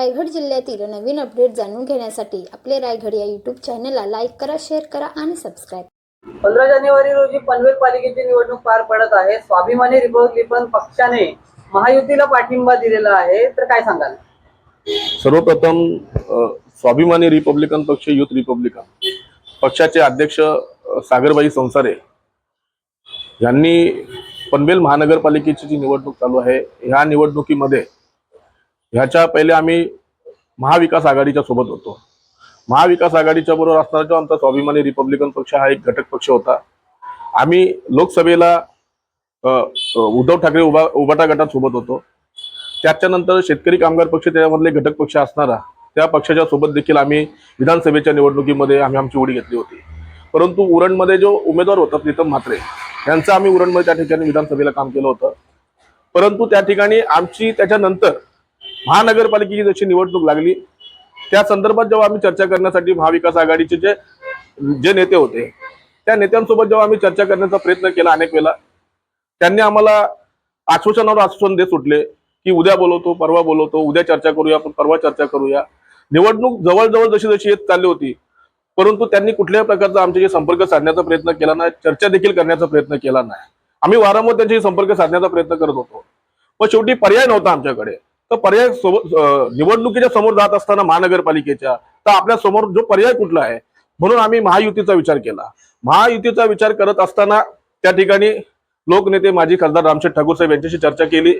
रायगड जिल्ह्यातील नवीन अपडेट जाणून घेण्यासाठी आपले रायगड या यूट्यूब चॅनलला लाईक करा शेअर करा आणि सबस्क्राईब पंधरा जानेवारी रोजी पनवेल पालिकेची निवडणूक पार पडत आहे. स्वाभिमानी रिपब्लिकन पक्षाने महायुतीला पाठिंबा दिलेला आहे. तर काय सांगाल? सर्वप्रथम स्वाभिमानी रिपब्लिकन पक्ष युथ रिपब्लिकन पक्षाचे अध्यक्ष सागरबाई संसारे यांनी पनवेल महानगरपालिकेची जी निवडणूक चालू आहे ह्या निवडणुकीमध्ये ह्याच्या पहिले आम्ही महाविकास आघाडीच्या सोबत होतो. महाविकास आघाडीच्या बरोबर असणारा जो आमचा स्वाभिमानी रिपब्लिकन पक्ष हा एक घटक पक्ष होता. आम्ही लोकसभेला उद्धव ठाकरे उभा उभाटा गटात सोबत होतो. त्याच्यानंतर शेतकरी कामगार पक्ष त्याच्यामधले घटक पक्ष असणारा त्या पक्षाच्या सोबत देखील आम्ही विधानसभेच्या निवडणुकीमध्ये आम्ही आमची उडी घेतली होती. परंतु उरणमध्ये जो उमेदवार होता प्रीतम म्हात्रे यांचं आम्ही उरणमध्ये त्या ठिकाणी विधानसभेला काम केलं होतं. परंतु त्या ठिकाणी आमची त्याच्यानंतर महानगरपालिकेची जशी निवडणूक लागली त्या संदर्भात जेव्हा आम्ही चर्चा करण्यासाठी महाविकास आघाडीचे जे जे नेते होते त्या नेत्यांसोबत जेव्हा आम्ही चर्चा करण्याचा प्रयत्न केला अनेक वेळा त्यांनी आम्हाला आश्वासनावर आश्वासन देत सुटले की उद्या बोलवतो परवा बोलवतो उद्या चर्चा करूया आपण परवा चर्चा करूया. निवडणूक जवळजवळ जशी जशी येत चालली होती परंतु त्यांनी कुठल्याही प्रकारचा आमच्याशी संपर्क साधण्याचा प्रयत्न केला नाही चर्चा देखील करण्याचा प्रयत्न केला नाही. आम्ही वारंवार त्यांच्याशी संपर्क साधण्याचा प्रयत्न करत होतो. पण शेवटी पर्याय नव्हता आमच्याकडे. तर पर्याय सोबत निवडणुकीच्या समोर जात असताना महानगरपालिकेच्या तर आपल्यासमोर जो पर्याय कुठला आहे? म्हणून आम्ही महायुतीचा विचार केला. महायुतीचा विचार करत असताना त्या ठिकाणी लोकनेते माजी खासदार रामशेठ ठाकूर साहेब यांच्याशी चर्चा केली.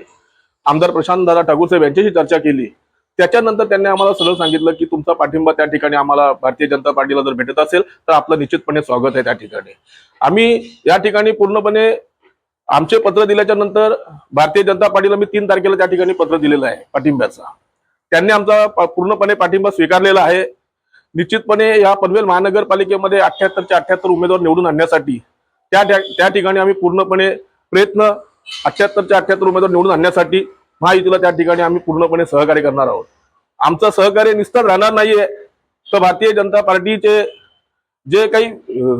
आमदार प्रशांत दादा ठाकूर साहेब यांच्याशी चर्चा केली. त्याच्यानंतर त्यांनी आम्हाला सरळ सांगितलं की तुमचा पाठिंबा त्या ठिकाणी आम्हाला भारतीय जनता पार्टीला जर भेटत असेल तर आपलं निश्चितपणे स्वागत आहे त्या ठिकाणी. आम्ही या ठिकाणी पूर्णपणे आमचे पत्र दिल्याच्या नंतर भारतीय जनता पार्टीला मी तीन तारखेला त्या ठिकाणी पत्र दिलेलं आहे पाठिंब्याचा. त्यांनी आमचा पूर्णपणे पाठिंबा स्वीकारलेला आहे. निश्चितपणे या पनवेल महानगरपालिकेमध्ये अठ्ठ्याहत्तरच्या अठ्याहत्तर उमेदवार निवडून आणण्यासाठी त्या त्या- ठिकाणी आम्ही पूर्णपणे प्रयत्न अठ्ठ्याहत्तरच्या अठ्ठ्याहत्तर उमेदवार निवडून आणण्यासाठी महायुतीला त्या ठिकाणी आम्ही पूर्णपणे सहकार्य करणार आहोत. आमचं सहकार्य निस्तर राहणार नाहीये. तर भारतीय जनता पार्टीचे जे काही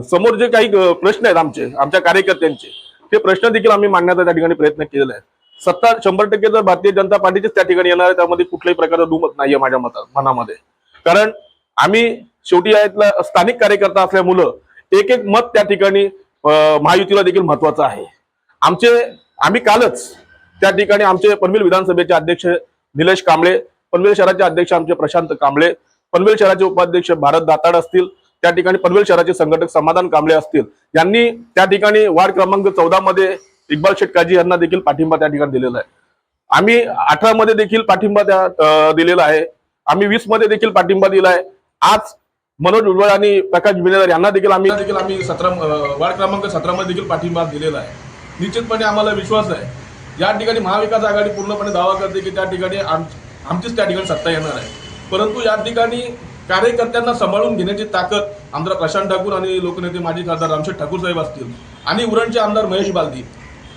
समोर जे काही प्रश्न आहेत आमचे आमच्या कार्यकर्त्यांचे ते प्रश्न देखील आम्ही मांडण्याचा त्या ठिकाणी प्रयत्न केलेला आहे. सत्ता शंभर टक्के जर भारतीय जनता पार्टीचेच त्या ठिकाणी येणार आहे त्यामध्ये कुठल्याही प्रकारचा दुमत नाहीये माझ्या मतात मनामध्ये. कारण आम्ही शेवटी यातला स्थानिक कार्यकर्ता असल्यामुळं एक एक मत त्या ठिकाणी महायुतीला देखील महत्वाचं आहे. आमचे आम्ही कालच त्या ठिकाणी आमचे पनवेल विधानसभेचे अध्यक्ष निलेश कांबळे पनवेल शहराचे अध्यक्ष आमचे प्रशांत कांबळे पनवेल शहराचे उपाध्यक्ष भारत दाताड असतील त्या ठिकाणी पनवेल शहराचे संघटक समाधान कांबळे असतील यांनी त्या ठिकाणी वार्ड क्रमांक चौदा मध्ये इक्बाल शेटकाजी यांना देखील पाठिंबा त्या ठिकाणी दिलेला आहे. आम्ही अठरा मध्ये देखील पाठिंबा त्या दिलेला आहे. आम्ही वीसमध्ये देखील पाठिंबा दिला आहे. आज मनोज उज्ज्वल आणि प्रकाश बिनेदार यांना देखील आम्ही देखील आम्ही सतरा वार्ड क्रमांक सतरा मध्ये देखील पाठिंबा दिलेला आहे. निश्चितपणे आम्हाला विश्वास आहे. या ठिकाणी महाविकास आघाडी पूर्णपणे दावा करते की त्या ठिकाणी आम- आमचीच त्या ठिकाणी सत्ता येणार आहे. परंतु या ठिकाणी कार्यकर्त्यांना सांभाळून घेण्याची ताकद आमदार प्रशांत ठाकूर आणि लोकनेते माजी खासदार रामशेठ ठाकूर साहेब असतील. आणि उरणचे आमदार महेश बालदी.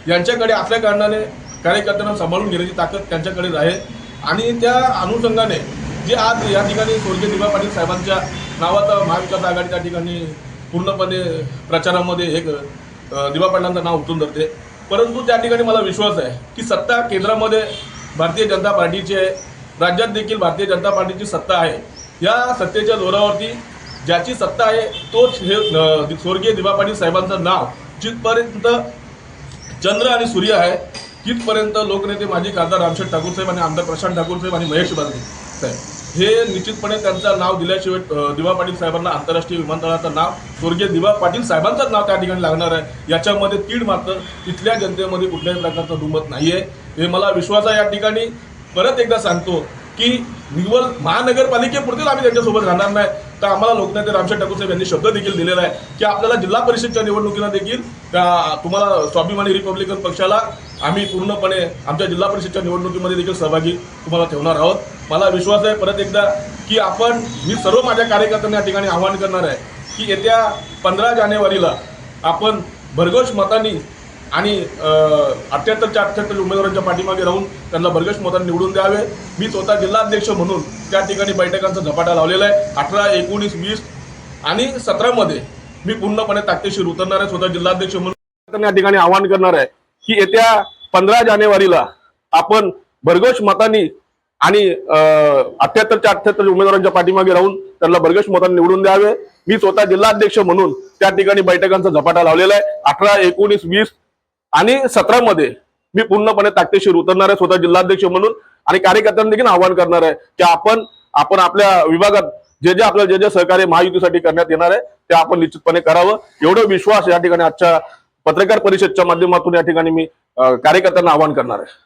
यांच्याकडे असल्या कारणाने कार्यकर्त्यांना सांभाळून घेण्याची ताकद त्यांच्याकडे आहे. आणि त्या अनुषंगाने जे आज या ठिकाणी स्वर्गीय दिबा पाटील साहेबांच्या नावाचा महाविकास आघाडी त्या ठिकाणी पूर्णपणे प्रचारामध्ये एक अ, दिबा पाटलांचं नाव उठून धरते. परंतु त्या ठिकाणी मला विश्वास आहे की सत्ता केंद्रामध्ये भारतीय जनता पार्टीची आहे. राज्यात देखील भारतीय जनता पार्टीची सत्ता आहे. या सत्तेच्या जोरावरती ज्याची सत्ता आहे तोच हे स्वर्गीय दिवा पाटील साहेबांचं नाव जिथपर्यंत चंद्र आणि सूर्य आहे तिथपर्यंत लोकनेते माजी खासदार रामशेठ ठाकूर साहेब आणि आमदार प्रशांत ठाकूर साहेब आणि महेश बांधे साहेब. हे निश्चितपणे त्यांचं नाव दिल्याशिवाय दिवा पाटील साहेबांना आंतरराष्ट्रीय विमानतळाचं नाव स्वर्गीय दिवा पाटील साहेबांचंच नाव त्या ठिकाणी लागणार आहे. याच्यामध्ये तीड मात्र तिथल्या जनतेमध्ये कुठल्याही प्रकारचं दुमत आहे हे मला विश्वास आहे या ठिकाणी. परत एकदा सांगतो की निवल महानगरपालिकेपुरतीच आम्ही त्यांच्यासोबत राहणार नाही. तर आम्हाला लोकनेते रामशेठ ठाकूर साहेब यांनी शब्द देखील दिलेला आहे की आपल्याला जिल्हा परिषदच्या निवडणुकीला देखील तुम्हाला स्वाभिमानी रिपब्लिकन पक्षाला आम्ही पूर्णपणे आमच्या जिल्हा परिषदच्या निवडणुकीमध्ये देखील सहभागी तुम्हाला ठेवणार आहोत. मला विश्वास आहे परत एकदा की आपण मी सर्व माझ्या कार्यकर्त्यांना या ठिकाणी आवाहन करणार आहे की येत्या पंधरा जानेवारीला आपण भरघोष मतांनी आणि अठ्ठ्याहत्तरच्या अठ्ठ्याहत्तर उमेदवारांच्या पाठीमागे राहून त्यांना भरघोष मतांनी निवडून द्यावे. मी स्वतः जिल्हाध्यक्ष म्हणून त्या ठिकाणी बैठकांचा झपाटा लावलेला आहे. अठरा एकोणीस वीस आणि सतरामध्ये मी पूर्णपणे ताकदीशीर उतरणार आहे. स्वतः जिल्हाध्यक्ष म्हणून या ठिकाणी आवाहन करणार आहे की येत्या पंधरा जानेवारीला आपण भरघोष मतांनी आणि अठ्याहत्तरच्या अठ्याहत्तर उमेदवारांच्या पाठीमागे राहून त्यांना भरघोस मतांनी निवडून द्यावे. मी स्वतः जिल्हाध्यक्ष म्हणून त्या ठिकाणी बैठकांचा झपाटा लावलेला आहे. अठरा एकोणीस वीस आणि सतरामध्ये मी पूर्णपणे ताकदीशीर उतरणार आहे स्वतः जिल्हाध्यक्ष म्हणून आणि कार्यकर्त्यांना देखील आवाहन करणार आहे की आपण आपण आपल्या विभागात जे जे आपल्याला जे जे सहकार्य महायुतीसाठी करण्यात येणार आहे ते आपण निश्चितपणे करावं. एवढं विश्वास या ठिकाणी आजच्या पत्रकार परिषदच्या माध्यमातून या ठिकाणी मी कार्यकर्त्यांना आवाहन करणार आहे.